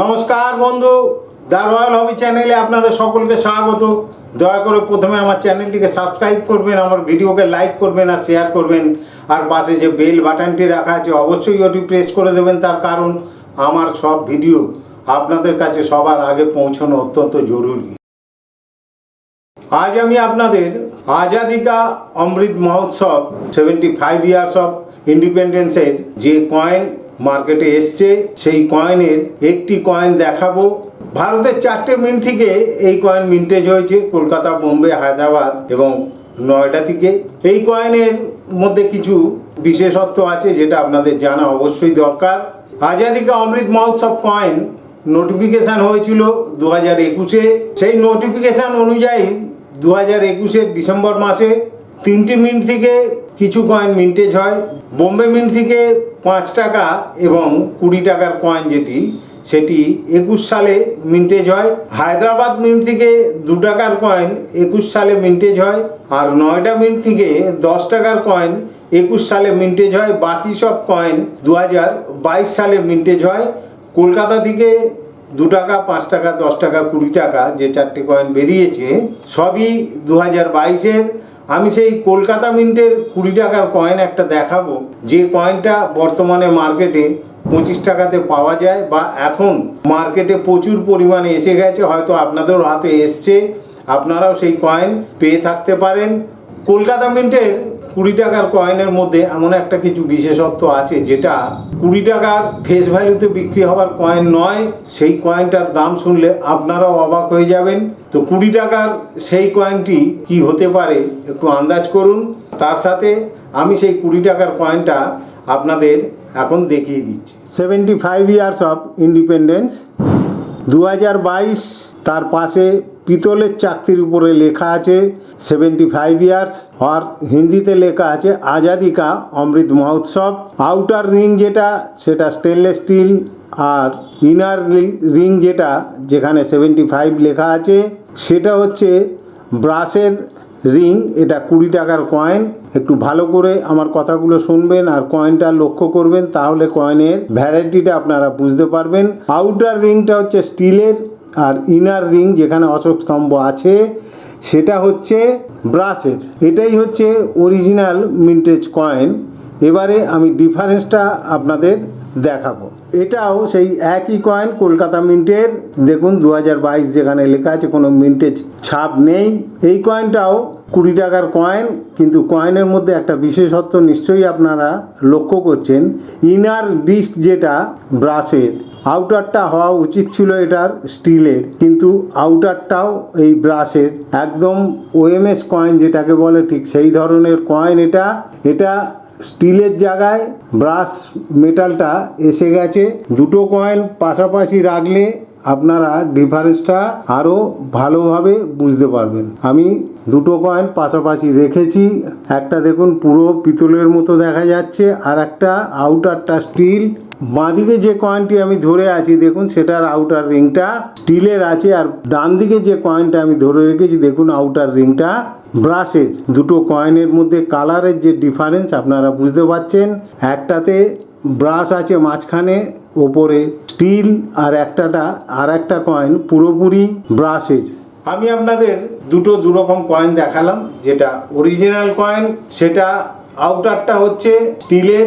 নমস্কার বন্ধু, the royal হবি চ্যানেলে আপনাদের সকলকে স্বাগত। দয়া করে প্রথমে আমার চ্যানেলটিকে সাবস্ক্রাইব করবেন, আমার ভিডিওকে লাইক করবেন আর শেয়ার করবেন। আর পাশে যে বেল বাটনটি রাখা আছে, অবশ্যই ওটি প্রেস করে দেবেন, তার কারণ আমার সব ভিডিও আপনাদের কাছে সবার আগে পৌঁছানো অত্যন্ত জরুরি। আজ আমি আপনাদের Azadi ka Amrit Mahotsav seventy five years of ইন্ডিপেন্ডেন্সের যে কয়েন মার্কেটে এসছে, সেই কয়েনের একটি কয়েন দেখাবো। ভারতের চারটে মিন্ট থেকে এই কয়েন মিন্টেজ হয়েছে, কলকাতা, বোম্বে, হায়দ্রাবাদ এবং নয়ডা থেকে। এই কয়েনের মধ্যে কিছু বিশেষত্ব আছে, যেটা আপনাদের জানা অবশ্যই দরকার। আজাদিকা অমৃত মহোৎসব কয়েন নোটিফিকেশান হয়েছিল দু হাজার একুশে। সেই নোটিফিকেশান অনুযায়ী দু হাজার একুশের ডিসেম্বর মাসে তিনটি মিন্ট থেকে কিছু কয়েন মিন্টেজ হয়। বোম্বে মিন্ট থেকে পাঁচ টাকা এবং কুড়ি টাকার কয়েন যেটি, সেটি একুশ সালে মিন্টেজ হয়। হায়দ্রাবাদ মিন্ট থেকে দু টাকার কয়েন একুশ সালে মিন্টেজ হয়। আর নয়ডা মিন্ট থেকে দশ টাকার কয়েন একুশ সালে মিন্টেজ হয়। বাকি সব কয়েন দু হাজার বাইশ সালে মিন্টেজ হয়। কলকাতা থেকে দু টাকা, পাঁচ টাকা, দশ টাকা, কুড়ি টাকা যে চারটে কয়েন বেরিয়েছে, সবই দু হাজার বাইশের। আমি সেই কলকাতা মিন্টের কুড়ি টাকার কয়েন একটা দেখাবো। যে কয়েনটা বর্তমানে মার্কেটে পঁচিশ টাকাতে পাওয়া যায় বা এখন মার্কেটে প্রচুর পরিমাণে এসে গেছে, হয়তো আপনাদের হাতে এসছে। আপনারাও সেই কয়েন পেয়ে থাকতে পারেন। কলকাতা মিন্টের কুড়ি টাকার কয়েনের মধ্যে এমন একটা কিছু বিশেষত্ব আছে যেটা কুড়ি টাকার ফেস ভ্যালুতে বিক্রি হওয়ার কয়েন নয়, সেই কয়েনটার দাম শুনলে আপনারাও অবাক হয়ে যাবেন। তো কুড়ি টাকার সেই কয়েনটি কি হতে পারে একটু আন্দাজ করুন। তার সাথে আমি সেই কুড়ি টাকার কয়েনটা আপনাদের এখন দেখিয়ে দিচ্ছি। Seventy five years of independence দু হাজার বাইশ তার পাশে পিতলের চাকতির উপরে লেখা আছে সেভেন্টি ফাইভ ইয়ার্স আর হিন্দিতে লেখা আছে, আজাদিকা অমৃত মহোৎসব। আউটার রিং যেটা, সেটা স্টেনলেস স্টিল আর ইনার রিং যেটা, যেখানে সেভেন্টি ফাইভ লেখা আছে, সেটা হচ্ছে ব্রাশের রিং এটা কুড়ি টাকার কয়েন একটু ভালো করে আমার কথাগুলো শুনবেন আর কয়েনটা লক্ষ্য করবেন, তাহলে কয়েনের ভ্যারাইটিটা আপনারা বুঝতে পারবেন। আউটার রিংটা হচ্ছে স্টিলের আর ইনার রিং যেখানে অশোক স্তম্ভ আছে, সেটা হচ্ছে ব্রাশের। এটাই হচ্ছে অরিজিনাল মিন্টেজ কয়েন এবারে আমি ডিফারেন্সটা আপনাদের দেখাবো। এটাও সেই একই কয়েন কলকাতা মিন্টের দেখুন দু হাজার বাইশ যেখানে লেখা আছে, কোনো মিন্টেজ ছাপ নেই। এই কয়েনটাও কুড়ি টাকার কয়েন কিন্তু কয়েনের মধ্যে একটা বিশেষত্ব নিশ্চয়ই আপনারা লক্ষ্য করছেন। ইনার ডিস্ক যেটা, ব্রাশের। আউটারটা হওয়া উচিত ছিল এটার স্টিলের কিন্তু আউটারটাও এই ব্রাশের একদম ওএমএস কয়েন যেটাকে বলে ঠিক সেই ধরনের কয়েন এটা এটা স্টিলের জায়গায় ব্রাশ মেটালটা এসে গেছে। দুটো কয়েন পাশাপাশি রাখলে আপনারা ডিফারেন্সটা আরও ভালোভাবে বুঝতে পারবেন। আমি দুটো কয়েন পাশাপাশি রেখেছি, একটা দেখুন পুরো পিতলের মতো দেখা যাচ্ছে, আর একটা আউটারটা স্টিল বাঁদিকে যে কয়েনটি আমি ধরে আছি, দেখুন, সেটার আউটার রিংটা স্টিলের আছে আর ডান দিকে যে কয়েনটা আমি ধরে রেখেছি, দেখুন আউটার রিংটা ব্রাশের দুটো কয়েনের মধ্যে কালারের যে ডিফারেন্স আপনারা বুঝতে পারছেন। একটাতে ব্রাশ আছে মাঝখানে, ওপরে স্টিল আর একটাটা, আর একটা কয়েন পুরোপুরি ব্রাশের আমি আপনাদের দুটো দুরকম কয়েন দেখালাম, যেটা অরিজিনাল কয়েন সেটা আউটারটা হচ্ছে স্টিলের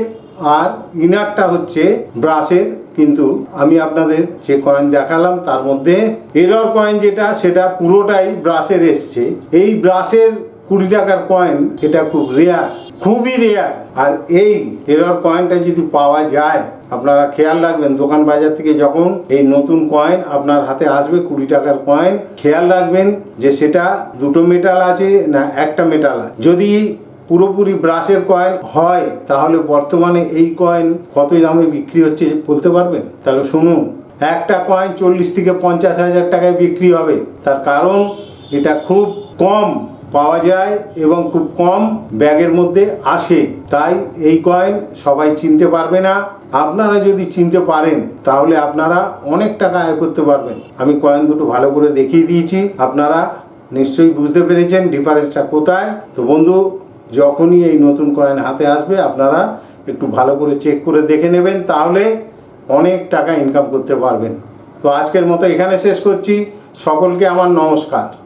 আর ইনারটা হচ্ছে ব্রাশের, কিন্তু আমি আপনাদের যে কয়েন দেখালাম তার মধ্যে এরর কয়েন যেটা, সেটা পুরোটাই ব্রাশের এসছে। এই ব্রাশের কুড়ি টাকার কয়েন এটা খুব রেয়ার খুবই রেয়ার আর এই এরর কয়েনটা যদি পাওয়া যায়, আপনারা খেয়াল রাখবেন, দোকান বাজার থেকে যখন এই নতুন কয়েন আপনার হাতে আসবে, কুড়ি টাকার কয়েন খেয়াল রাখবেন যে সেটা দুটো মেটাল আছে না একটা মেটাল আছে। যদি পুরোপুরি ব্রাশের কয়েন হয়, তাহলে বর্তমানে এই কয়েন কত দামে বিক্রি হচ্ছে বলতে পারবেন? তাহলে শুনুন, একটা কয়েন চল্লিশ থেকে পঞ্চাশ হাজার টাকায় বিক্রি হবে। তার কারণ, এটা খুব কম পাওয়া যায় এবং খুব কম ব্যাগের মধ্যে আসে। তাই এই কয়েন সবাই চিনতে পারবে না। আপনারা যদি চিনতে পারেন, তাহলে আপনারা অনেক টাকা আয় করতে পারবেন। আমি কয়েন দুটো ভালো করে দেখিয়ে দিয়েছি। আপনারা নিশ্চয়ই বুঝতে পেরেছেন ডিফারেন্সটা কোথায়। তো বন্ধু যখনই এই নতুন কয়েন হাতে আসবে, আপনারা একটু ভালো করে চেক করে দেখে নেবেন, তাহলে অনেক টাকা ইনকাম করতে পারবেন। তো আজকের মতো এখানে শেষ করছি। সকলকে আমার নমস্কার।